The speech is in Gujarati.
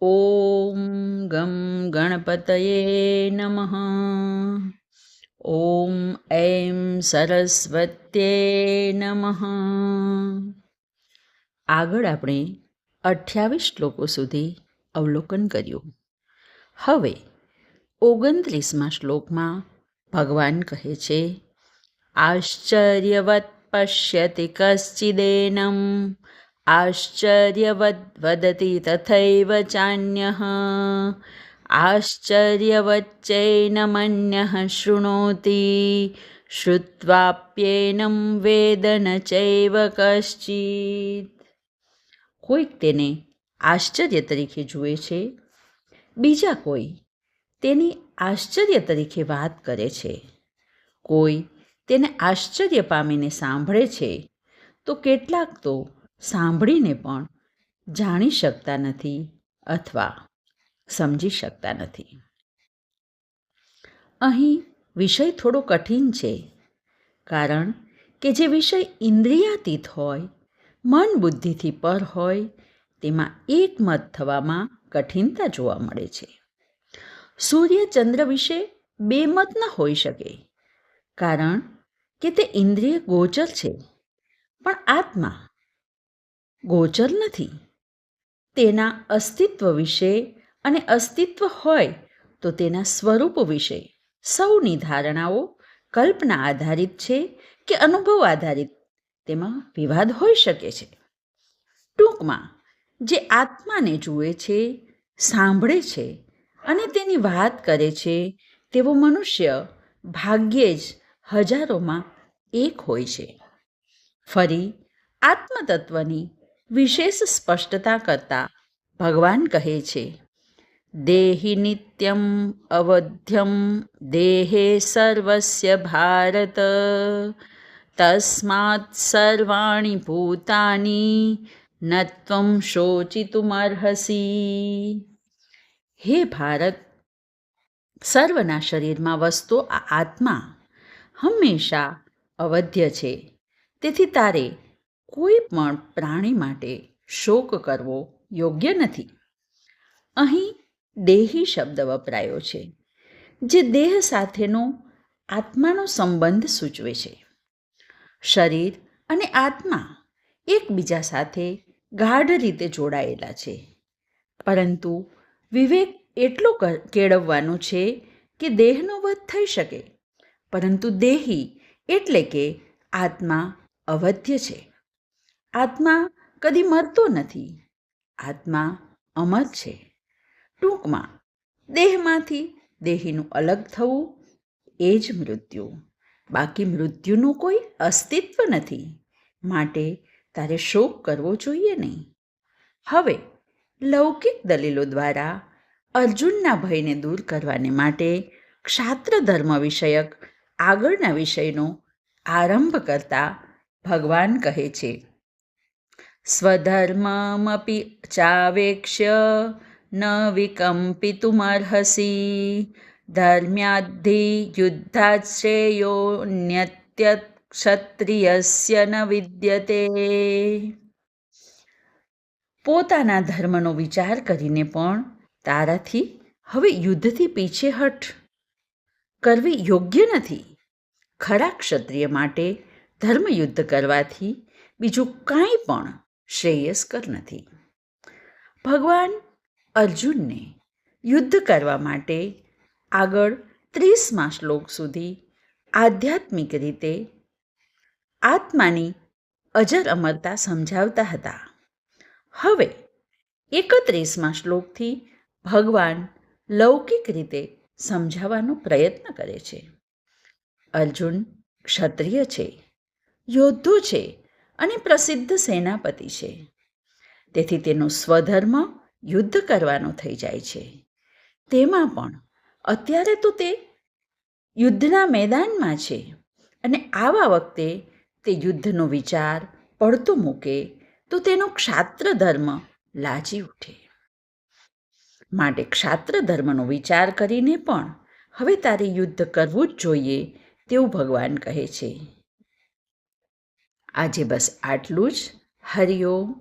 ઓમ ગમ ગણપતયે નમઃ ઓમ એમ સરસ્વત્યે નમઃ આગળ આપણે અઠ્યાવીસ શ્લોકો સુધી અવલોકન કર્યું. હવે ઓગણત્રીસમાં શ્લોકમાં ભગવાન કહે છે, આશ્ચર્યવત પશ્યતિ કશ્ચિદેનમ આશ્ચર્યવદ વદતિ તથૈવ ચાન્યઃ આશ્ચર્યવચ્ચૈનમન્યઃ શૃણોતિ શ્રુત્વાપ્યેનમ વેદ ન ચૈવ કશ્ચિત કોઈક તેને આશ્ચર્ય તરીકે જુએ છે બીજા કોઈ તેની આશ્ચર્ય તરીકે વાત કરે છે કોઈ તેને આશ્ચર્ય પામીને સાંભળે છે તો કેટલાક તો સાંભળીને પણ જાણી શકતા નથી અથવા સમજી શકતા નથી. અહીં વિષય થોડો કઠિન છે, કારણ કે જે વિષય ઇન્દ્રિયાતીત હોય, મન બુદ્ધિથી પર હોય, તેમાં એકમત થવામાં કઠિનતા જોવા મળે છે. સૂર્ય ચંદ્ર વિશે બેમત ન હોઈ શકે, કારણ કે તે ઇન્દ્રિય ગોચર છે, પણ આત્મા ગોચર નથી. તેના અસ્તિત્વ વિશે અને અસ્તિત્વ હોય તો તેના સ્વરૂપ વિશે સૌની ધારણાઓ કલ્પના આધારિત છે કે અનુભવ આધારિત. તેમાં વિવાદ હોઈ શકે છે. ટૂંકમાં, જે આત્માને જુએ છે, સાંભળે છે અને તેની વાત કરે છે તેવો મનુષ્ય ભાગ્યે જ હજારોમાં એક હોય છે. ફરી, આત્મતત્વની વિશેષ સ્પષ્ટતા કરતા ભગવાન કહે છે, દેહી નિત્યમ અવધ્યમ, દેહે સર્વસ્ય ભારત. તસ્માત સર્વાણી ભૂતાની નત્વમ શોચિતુમર્હસી. હે ભારત, સર્વના શરીરમાં વસતો આ આત્મા હંમેશા અવધ્ય છે. તેથી તારે કોઈ પણ પ્રાણી માટે શોક કરવો યોગ્ય નથી. અહીં દેહી શબ્દ વપરાયો છે, જે દેહ સાથેનો આત્માનો સંબંધ સૂચવે છે. શરીર અને આત્મા એકબીજા સાથે ગાઢ રીતે જોડાયેલા છે. પરંતુ વિવેક એટલો કેળવવાનો છે કે દેહનો વધ થઈ શકે. પરંતુ દેહી એટલે કે આત્મા અવધ્ય છે. આત્મા કદી મરતો નથી. આત્મા અમર છે. ટૂંકમાં, દેહમાંથી દેહીનું અલગ થવું એ જ મૃત્યુ. બાકી મૃત્યુનું કોઈ અસ્તિત્વ નથી. માટે તારે શોક કરવો જોઈએ નહીં. હવે, લૌકિક દલીલો દ્વારા અર્જુનના ભયને દૂર કરવાને માટે ક્ષાત્ર ધર્મ વિષયક આગળના વિષયનો આરંભ કરતા ભગવાન કહે છે. સ્વધર્મમપી ચાવેક્ષ્ય ન વિકમ્પિતુમર્હસી ધર્મ્યાદ્ધિ યુદ્ધાશ્રેયોન્યત્યક્ષત્રિયસ્ય ન વિદ્યતે પોતાના ધર્મનો વિચાર કરીને પણ તારાથી હવે યુદ્ધથી પીછેહટ કરવી યોગ્ય નથી. ખરા ક્ષત્રિય માટે ધર્મયુદ્ધ કરવાથી બીજું કાંઈ પણ શ્રેયસ્કર નથી. ભગવાન અર્જુનને યુદ્ધ કરવા માટે આગળ ત્રીસમા શ્લોક સુધી આધ્યાત્મિક રીતે આત્માની અજર અમરતા સમજાવતા હતા. હવે એકત્રીસમાં શ્લોકથી ભગવાન લૌકિક રીતે સમજાવવાનો પ્રયત્ન કરે છે. અર્જુન ક્ષત્રિય છે, યોદ્ધો છે અને પ્રસિદ્ધ સેનાપતિ છે. તેથી તેનો સ્વધર્મ યુદ્ધ કરવાનો થઈ જાય છે. તેમાં પણ અત્યારે તો તે યુદ્ધના મેદાનમાં છે અને આવા વખતે તે યુદ્ધનો વિચાર પડતો મૂકે તો તેનો ક્ષાત્ર ધર્મ લાજી ઉઠે. માટે ક્ષાત્ર ધર્મનો વિચાર કરીને પણ હવે તારે યુદ્ધ કરવું જ જોઈએ તેવું ભગવાન કહે છે. આજે બસ આટલું જ. હરિઓમ